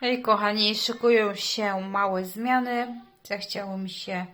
Hej kochani, szykują się małe zmiany. Zachciało mi się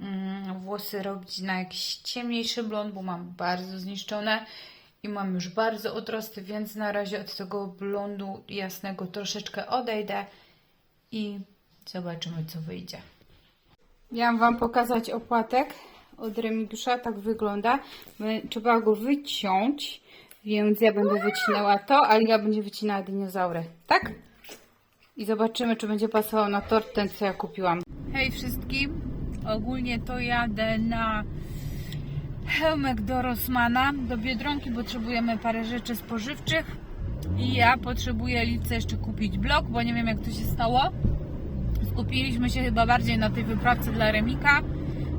mm, włosy robić na jakiś ciemniejszy blond, bo mam bardzo zniszczone i mam już bardzo odrosty, więc na razie od tego blondu jasnego troszeczkę odejdę i zobaczymy co wyjdzie. Miałam Wam pokazać opłatek od Remigusza, tak wygląda. Trzeba go wyciąć, więc ja będę wycinała to, a Liga będzie wycinała dinozaury, tak? I zobaczymy, czy będzie pasował na tort ten, co ja kupiłam. Hej wszystkim! Ogólnie to jadę na hełmek do Rosmana, do Biedronki. Potrzebujemy parę rzeczy spożywczych. I ja potrzebuję Lice jeszcze kupić blok, bo nie wiem jak to się stało. Skupiliśmy się chyba bardziej na tej wyprawce dla Remika.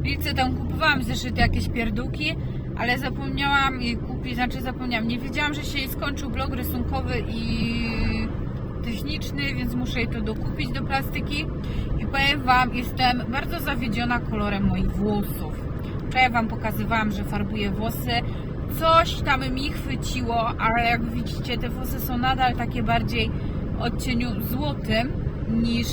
Lice tam kupowałam zeszyty jakieś pierdółki, ale zapomniałam jej kupić, znaczy zapomniałam, nie wiedziałam, że się jej skończył blok rysunkowy i techniczny, więc muszę jej to dokupić do plastyki. I powiem Wam, jestem bardzo zawiedziona kolorem moich włosów. Wczoraj Wam pokazywałam, że farbuję włosy. Coś tam mi chwyciło, ale jak widzicie, te włosy są nadal takie bardziej odcieniu złotym niż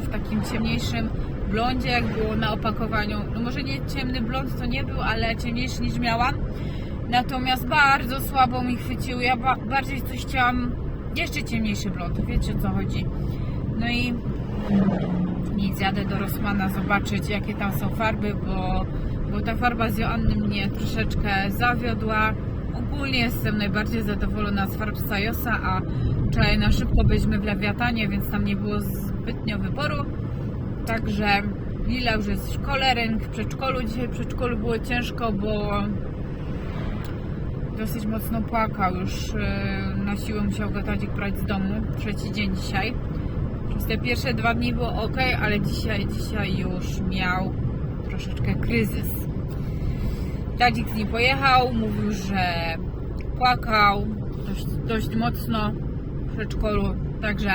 w takim ciemniejszym blondzie, jak było na opakowaniu. No może nie ciemny blond to nie był, ale ciemniejszy niż miałam. Natomiast bardzo słabo mi chwycił. Ja ba bardziej coś chciałam, jeszcze ciemniejszy blond, wiecie o co chodzi. No i nic, jadę do Rossmana zobaczyć jakie tam są farby, bo, bo ta farba z Joanny mnie troszeczkę zawiodła. Ogólnie jestem najbardziej zadowolona z farb Sajosa, a wczoraj na szybko byliśmy w Lewiatanie, więc tam nie było zbytnio wyboru. Także Lila już jest w szkole, Renk w przedszkolu. Dzisiaj w przedszkolu było ciężko, bo dosyć mocno płakał. Już yy, na siłę musiał go Tadzik brać z domu. Trzeci dzień dzisiaj. Przez te pierwsze dwa dni było ok, ale dzisiaj, dzisiaj już miał troszeczkę kryzys. Tadzik z nim pojechał, mówił, że płakał dość, dość mocno w przedszkolu, także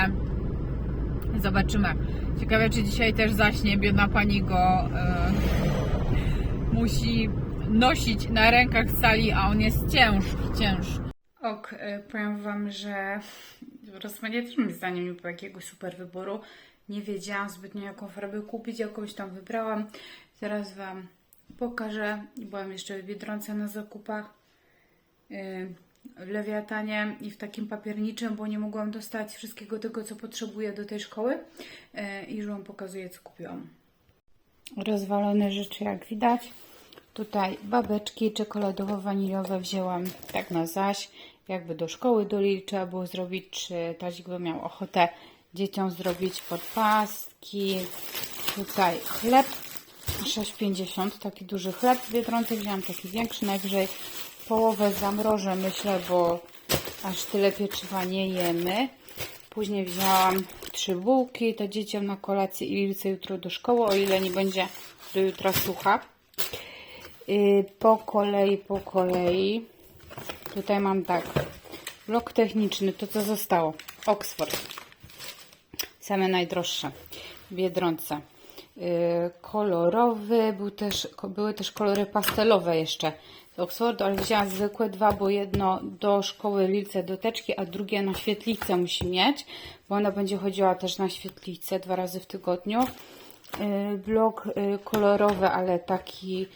zobaczymy. Ciekawe, czy dzisiaj też zaśnie. Biedna pani go e, musi nosić na rękach w sali, a on jest ciężki, ciężki. Ok, e, powiem Wam, że w Rosmanie też moim zdaniem nie było jakiegoś super wyboru. Nie wiedziałam zbytnio jaką farbę kupić, jakąś tam wybrałam. Teraz Wam pokażę. Byłam jeszcze w Biedronce na zakupach w Lewiatanie i w takim papierniczym, bo nie mogłam dostać wszystkiego tego, co potrzebuję do tej szkoły. Yy, I już Wam pokazuję, co kupiłam. Rozwalone rzeczy, jak widać. Tutaj babeczki czekoladowo-waniliowe wzięłam tak na zaś, jakby do szkoły do Lili trzeba było zrobić, czy Tazik by miał ochotę dzieciom zrobić podpaski. Tutaj chleb 6,50, taki duży chleb w Biedronce, wziąłam taki większy, najwyżej połowę zamrożę, myślę, bo aż tyle pieczywa nie jemy. Później wzięłam trzy bułki, to dzieciom na kolację i Lilce jutro do szkoły, o ile nie będzie do jutra sucha. Yy, po kolei, po kolei. Tutaj mam tak. Blok techniczny, to co zostało. Oxford. Same najdroższe. W Biedronce. Yy, kolorowy, był też, były też kolory pastelowe jeszcze z Oxfordu, ale wzięłam zwykłe dwa, bo jedno do szkoły Lilce do teczki, a drugie na świetlicę musi mieć, bo ona będzie chodziła też na świetlicę dwa razy w tygodniu. Yy, blok yy, kolorowy, ale taki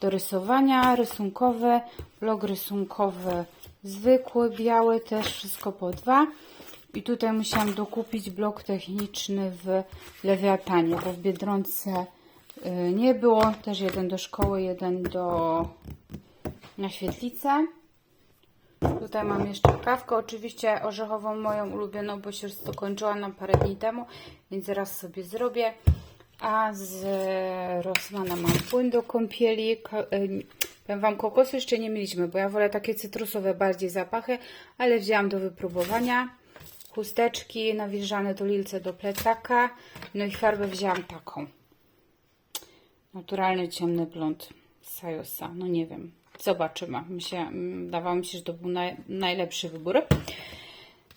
do rysowania, rysunkowy, blok rysunkowy zwykły, biały też, wszystko po dwa. I tutaj musiałam dokupić blok techniczny w Lewiatanie, bo w Biedronce y, nie było. Też jeden do szkoły, jeden do na świetlicę. Tutaj mam jeszcze kawkę, oczywiście orzechową moją ulubioną, bo się już skończyła nam parę dni temu, więc zaraz sobie zrobię. A z Rossmana mam płyn do kąpieli. Y, Powiem Wam, kokosu jeszcze nie mieliśmy, bo ja wolę takie cytrusowe bardziej zapachy, ale wzięłam do wypróbowania. Chusteczki nawilżane do lilce do plecaka. No i farbę wzięłam taką. Naturalny ciemny blond Sajosa. No nie wiem. Zobaczymy. Mi się, mm, dawało mi się, że to był naj, najlepszy wybór.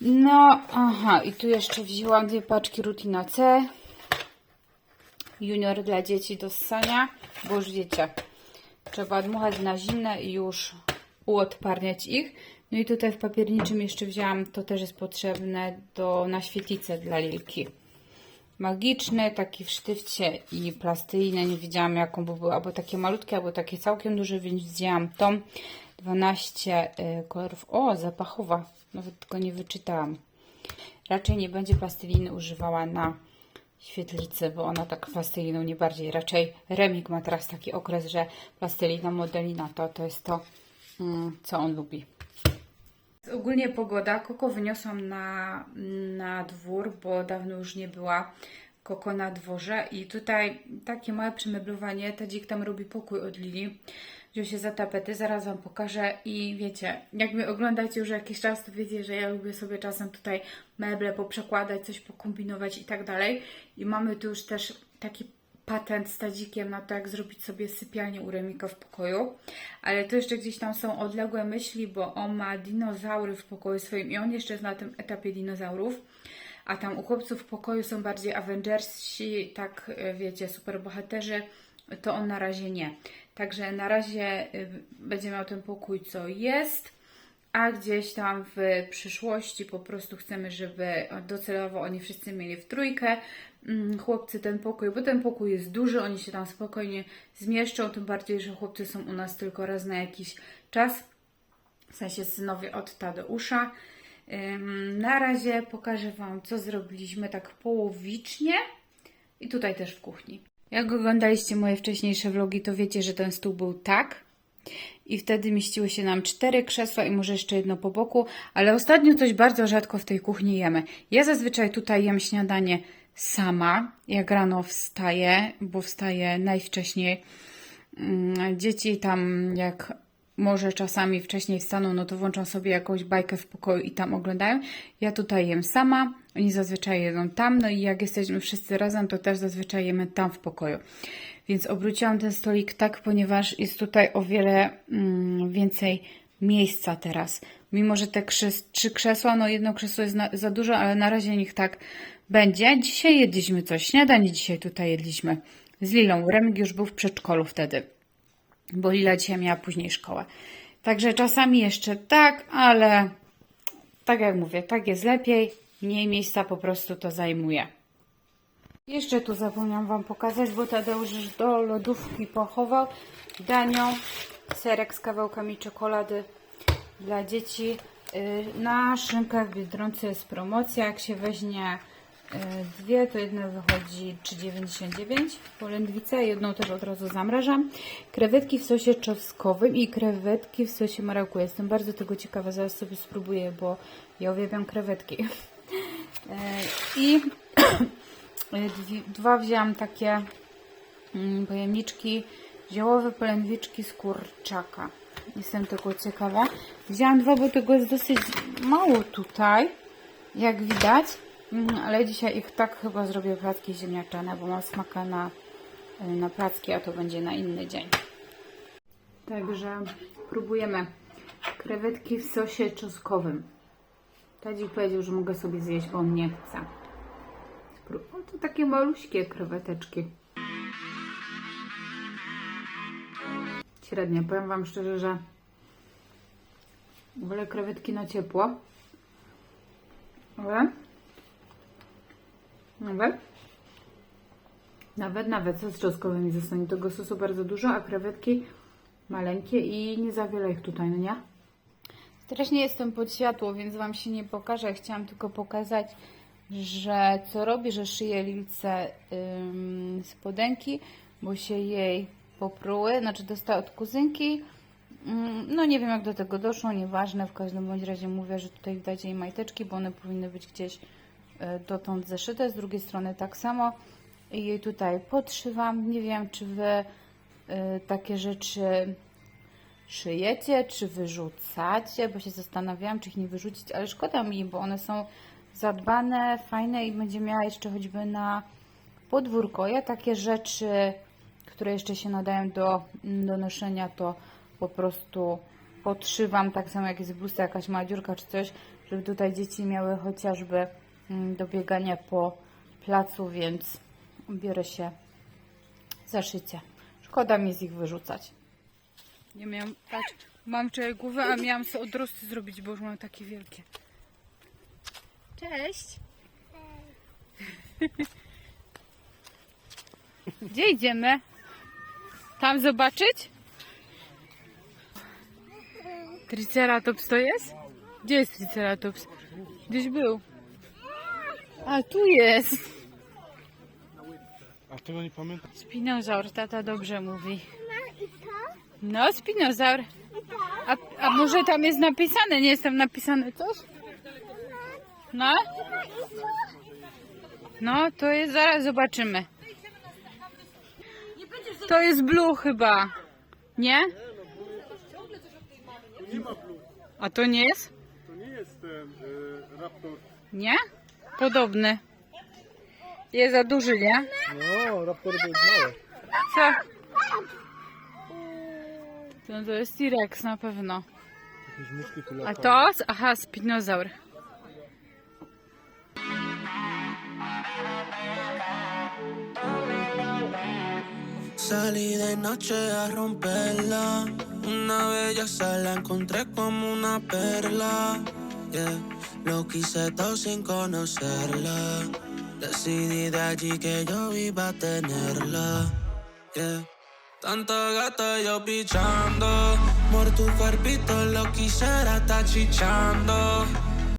No, aha, i tu jeszcze wzięłam dwie paczki Rutina C. Junior dla dzieci do ssania, bo już wiecie, trzeba dmuchać na zimne i już uodparniać ich. No i tutaj w papierniczym jeszcze wzięłam, to też jest potrzebne do na świetlicę dla Lilki. Magiczny, taki w sztywcie i plastyjne. Nie wiedziałam jaką, bo były albo takie malutkie, albo takie całkiem duże, więc wzięłam tą. 12 y, kolorów. O, zapachowa. Nawet tego nie wyczytałam. Raczej nie będzie plasteliny używała na świetlicy, bo ona tak plasteliną nie bardziej. Raczej Remik ma teraz taki okres, że plastelina, modelina to, to jest to, mm, co on lubi. Ogólnie pogoda. Koko wyniosłam na, na dwór, bo dawno już nie była Koko na dworze. I tutaj takie małe przemeblowanie. Tadzik tam robi pokój od Lili. Wziął się za tapety, zaraz Wam pokażę. I wiecie, jak mnie oglądacie już jakiś czas, to wiecie, że ja lubię sobie czasem tutaj meble poprzekładać, coś pokombinować i tak dalej. I mamy tu już też taki patent z Tadzikiem na to, jak zrobić sobie sypialnię u Remika w pokoju. Ale to jeszcze gdzieś tam są odległe myśli, bo on ma dinozaury w pokoju swoim i on jeszcze jest na tym etapie dinozaurów. A tam u chłopców w pokoju są bardziej Avengersi, tak e, wiecie, superbohaterzy, to on na razie nie. Także na razie y, będzie miał ten pokój, co jest a gdzieś tam w przyszłości po prostu chcemy, żeby docelowo oni wszyscy mieli w trójkę chłopcy ten pokój, bo ten pokój jest duży, oni się tam spokojnie zmieszczą, tym bardziej, że chłopcy są u nas tylko raz na jakiś czas, w sensie synowie od Tadeusza. Na razie pokażę Wam, co zrobiliśmy tak połowicznie i tutaj też w kuchni. Jak oglądaliście moje wcześniejsze vlogi, to wiecie, że ten stół był tak, i wtedy mieściły się nam cztery krzesła i może jeszcze jedno po boku, ale ostatnio coś bardzo rzadko w tej kuchni jemy. Ja zazwyczaj tutaj jem śniadanie sama, jak rano wstaję, bo wstaję najwcześniej. Mm, Dzieci tam jak może czasami wcześniej wstaną, no to włączą sobie jakąś bajkę w pokoju i tam oglądają. Ja tutaj jem sama, oni zazwyczaj jedzą tam, no i jak jesteśmy wszyscy razem, to też zazwyczaj jemy tam w pokoju. Więc obróciłam ten stolik tak, ponieważ jest tutaj o wiele mm, więcej miejsca teraz. Mimo, że te krzes trzy krzesła, no jedno krzesło jest za dużo, ale na razie niech tak będzie. Dzisiaj jedliśmy coś, śniadanie dzisiaj tutaj jedliśmy z Lilą. Remig już był w przedszkolu wtedy, bo Lila dzisiaj miała później szkołę. Także czasami jeszcze tak, ale tak jak mówię, tak jest lepiej, mniej miejsca po prostu to zajmuje. Jeszcze tu zapomniałam Wam pokazać, bo Tadeusz już do lodówki pochował danią, serek z kawałkami czekolady dla dzieci. Yy, Na szynkach w Biedronce jest promocja, jak się weźmie yy, dwie, to jedna wychodzi 3,99 polędwica, jedną też od razu zamrażam. Krewetki w sosie czosnkowym i krewetki w sosie maraku. Jestem bardzo tego ciekawa, zaraz sobie spróbuję, bo ja uwielbiam krewetki. Yy, I dwa wzięłam takie mm, pojemniczki, ziołowe polędwiczki z kurczaka. Jestem tego ciekawa. Wzięłam dwa, bo tego jest dosyć mało tutaj, jak widać. Mm, Ale dzisiaj ich tak chyba zrobię placki ziemniaczane, bo mam smaka na, y, na placki, a to będzie na inny dzień. Także próbujemy krewetki w sosie czosnkowym. Tadzik powiedział, że mogę sobie zjeść, bo on nie chce. To takie maluśkie kreweteczki. Średnie. Powiem Wam szczerze, że wolę krewetki na ciepło. Ale nawet nawet, nawet sos czosnkowy mi zostanie. Tego sosu bardzo dużo, a krewetki maleńkie i nie za wiele ich tutaj, no nie? Strasznie jestem pod światło, więc Wam się nie pokażę. Chciałam tylko pokazać, że co robię, że szyję Lilce ym, spodenki, bo się jej popruły, znaczy dostała od kuzynki. Ym, no nie wiem jak do tego doszło, nieważne, w każdym bądź razie mówię, że tutaj widać jej majteczki, bo one powinny być gdzieś y, dotąd zeszyte, z drugiej strony tak samo. Jej tutaj podszywam, nie wiem czy Wy y, takie rzeczy szyjecie, czy wyrzucacie, bo się zastanawiałam, czy ich nie wyrzucić, ale szkoda mi, bo one są zadbane, fajne i będzie miała jeszcze choćby na podwórko. Ja takie rzeczy, które jeszcze się nadają do, do noszenia, to po prostu podszywam, tak samo jak jest w bluzce jakaś mała dziurka czy coś, żeby tutaj dzieci miały chociażby mm, do biegania po placu, więc biorę się za szycie. Szkoda mi z ich wyrzucać. Nie miałam, patrz, mam wczoraj głowę, a miałam sobie odrosty zrobić, bo już mam takie wielkie. Cześć. Gdzie idziemy? Tam zobaczyć? Triceratops to jest? Gdzie jest Triceratops? Gdzieś był. A tu jest. A tego nie pamiętam. Spinozaur, tata dobrze mówi. No, spinozaur. A, a może tam jest napisane? Nie jest tam napisane coś? No? No, to jest, zaraz zobaczymy. To jest blue chyba. Nie? Nie ma blue. A to nie jest? To nie jest ten e, raptor. Nie? Podobny. Jest za duży, nie? No, raptor to jest małe. Co? To, to jest T-Rex na pewno. Jakieś muszki tu A latają. to? Aha, spinozaur. Salí de noche a romperla. Una belleza la encontré como una perla. Yeah. Lo quise todo sin conocerla. Decidí de allí que yo iba a tenerla. Yeah. Tanta gata yo pichando. Por tu cuerpito lo quisiera estar chichando.